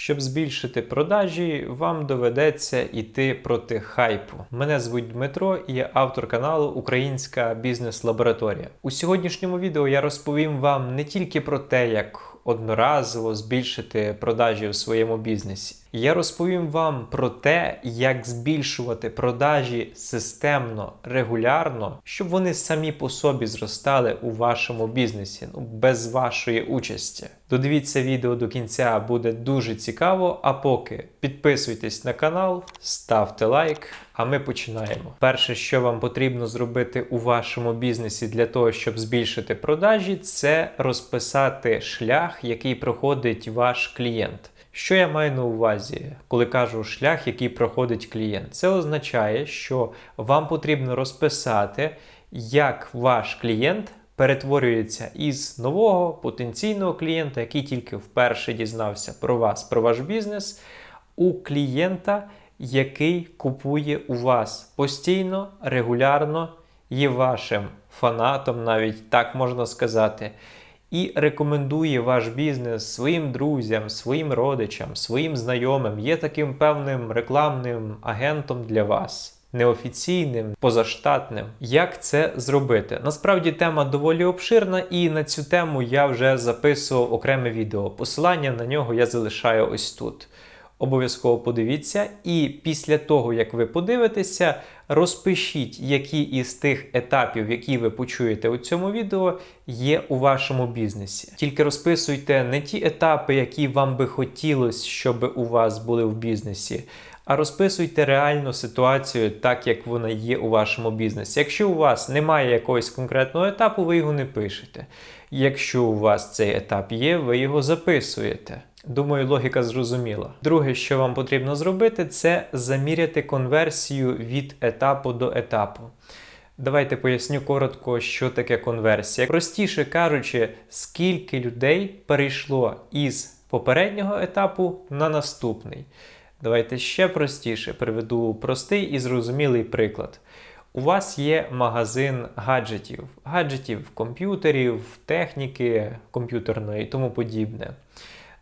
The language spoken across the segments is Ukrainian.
Щоб збільшити продажі, вам доведеться йти проти хайпу. Мене звуть Дмитро і я автор каналу Українська бізнес-лабораторія. У сьогоднішньому відео я розповім вам не тільки про те, як одноразово збільшити продажі у своєму бізнесі. Я розповім вам про те, як збільшувати продажі системно, регулярно, щоб вони самі по собі зростали у вашому бізнесі, ну без вашої участі. Додивіться відео до кінця, буде дуже цікаво. А поки підписуйтесь на канал, ставте лайк. А ми починаємо. Перше, що вам потрібно зробити у вашому бізнесі для того, щоб збільшити продажі, це розписати шлях, який проходить ваш клієнт. Що я маю на увазі, коли кажу шлях, який проходить клієнт? Це означає, що вам потрібно розписати, як ваш клієнт перетворюється із нового потенційного клієнта, який тільки вперше дізнався про вас, про ваш бізнес, у клієнта, який купує у вас постійно, регулярно, є вашим фанатом, навіть так можна сказати і рекомендує ваш бізнес своїм друзям, своїм родичам, своїм знайомим, є таким певним рекламним агентом для вас. Неофіційним, позаштатним. Як це зробити? Насправді тема доволі обширна, і на цю тему я вже записував окреме відео. Посилання на нього я залишаю ось тут. Обов'язково подивіться, і після того, як ви подивитеся, розпишіть, які із тих етапів, які ви почуєте у цьому відео, є у вашому бізнесі. Тільки розписуйте не ті етапи, які вам би хотілося, щоб у вас були в бізнесі. А розписуйте реальну ситуацію так, як вона є у вашому бізнесі. Якщо у вас немає якогось конкретного етапу, ви його не пишете. Якщо у вас цей етап є, ви його записуєте. Думаю, логіка зрозуміла. Друге, що вам потрібно зробити, це заміряти конверсію від етапу до етапу. Давайте поясню коротко, що таке конверсія. Простіше кажучи, скільки людей перейшло із попереднього етапу на наступний. Давайте ще простіше приведу простий і зрозумілий приклад. У вас є магазин гаджетів, гаджетів, комп'ютерів, техніки комп'ютерної і тому подібне.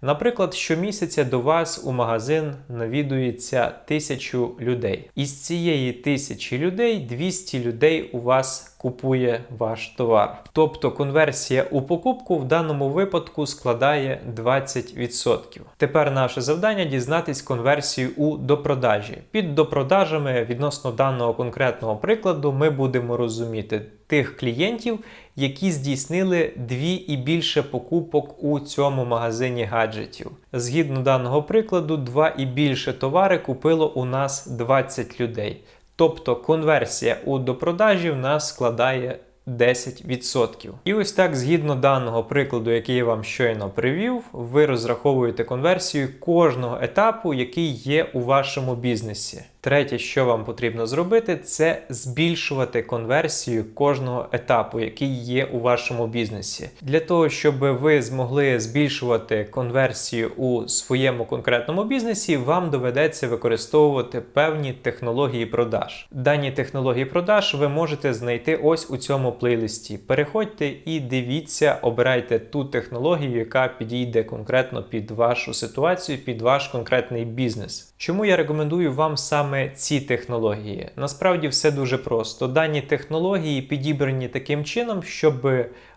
Наприклад, щомісяця до вас у магазин навідується тисячу людей. Із цієї тисячі людей 200 людей у вас купує ваш товар. Тобто конверсія у покупку в даному випадку складає 20%. Тепер наше завдання дізнатись конверсію у допродажі. Під допродажами відносно даного конкретного прикладу ми будемо розуміти тих клієнтів, які здійснили дві і більше покупок у цьому магазині гаджетів. Згідно даного прикладу, два і більше товари купило у нас 20 людей. Тобто конверсія у допродажі в нас складає 10%. І ось так, згідно даного прикладу, який я вам щойно привів, ви розраховуєте конверсію кожного етапу, який є у вашому бізнесі. Третє, що вам потрібно зробити, це збільшувати конверсію кожного етапу, який є у вашому бізнесі. Для того, щоб ви змогли збільшувати конверсію у своєму конкретному бізнесі, вам доведеться використовувати певні технології продаж. Дані технології продаж ви можете знайти ось у цьому плейлисті. Переходьте і дивіться, обирайте ту технологію, яка підійде конкретно під вашу ситуацію, під ваш конкретний бізнес. Чому я рекомендую вам саме ці технології? Насправді все дуже просто. Дані технології підібрані таким чином, щоб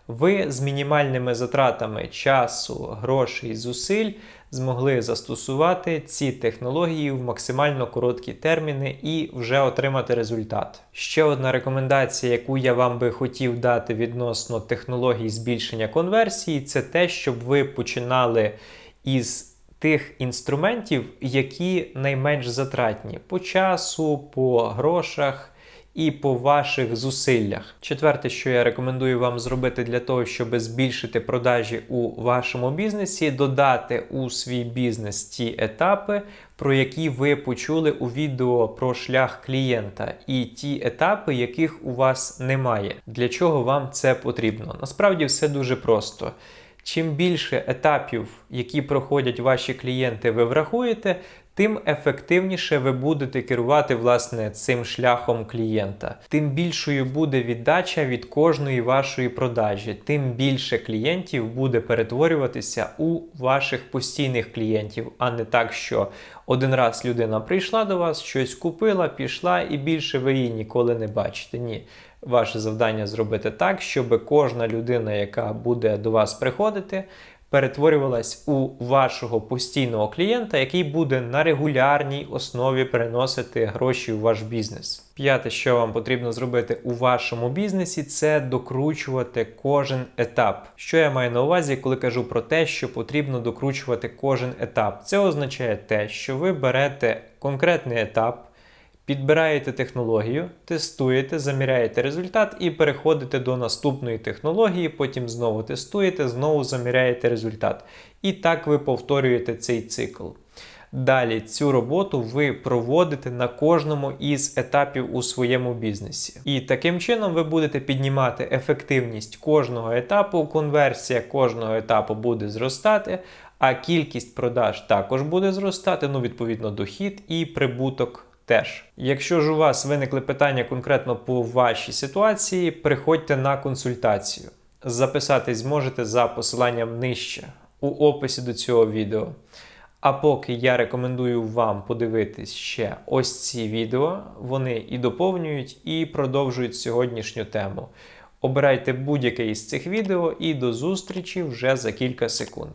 ви з мінімальними затратами часу, грошей, зусиль змогли застосувати ці технології в максимально короткі терміни і вже отримати результат. Ще одна рекомендація, яку я вам би хотів дати відносно технологій збільшення конверсії, це те, щоб ви починали із тих інструментів, які найменш затратні по часу, по грошах. І по ваших зусиллях. Четверте, що я рекомендую вам зробити для того, щоб збільшити продажі у вашому бізнесі, додати у свій бізнес ті етапи, про які ви почули у відео про шлях клієнта, і ті етапи, яких у вас немає. Для чого вам це потрібно? Насправді все дуже просто. Чим більше етапів, які проходять ваші клієнти, ви врахуєте, тим ефективніше ви будете керувати власне цим шляхом клієнта. Тим більшою буде віддача від кожної вашої продажі, тим більше клієнтів буде перетворюватися у ваших постійних клієнтів, а не так, що один раз людина прийшла до вас, щось купила, пішла, і більше ви її ніколи не бачите. Ні. Ваше завдання зробити так, щоб кожна людина, яка буде до вас приходити, перетворювалась у вашого постійного клієнта, який буде на регулярній основі переносити гроші у ваш бізнес. П'яте, що вам потрібно зробити у вашому бізнесі, це докручувати кожен етап. Що я маю на увазі, коли кажу про те, що потрібно докручувати кожен етап? Це означає те, що ви берете конкретний етап. Підбираєте технологію, тестуєте, заміряєте результат і переходите до наступної технології, потім знову тестуєте, знову заміряєте результат. І так ви повторюєте цей цикл. Далі цю роботу ви проводите на кожному із етапів у своєму бізнесі. І таким чином ви будете піднімати ефективність кожного етапу, конверсія кожного етапу буде зростати, а кількість продаж також буде зростати, ну, відповідно, дохід і прибуток теж. Якщо ж у вас виникли питання конкретно по вашій ситуації, приходьте на консультацію. Записатись зможете за посиланням нижче у описі до цього відео. А поки я рекомендую вам подивитись ще ось ці відео, вони і доповнюють, і продовжують сьогоднішню тему. Обирайте будь-яке із цих відео і до зустрічі вже за кілька секунд.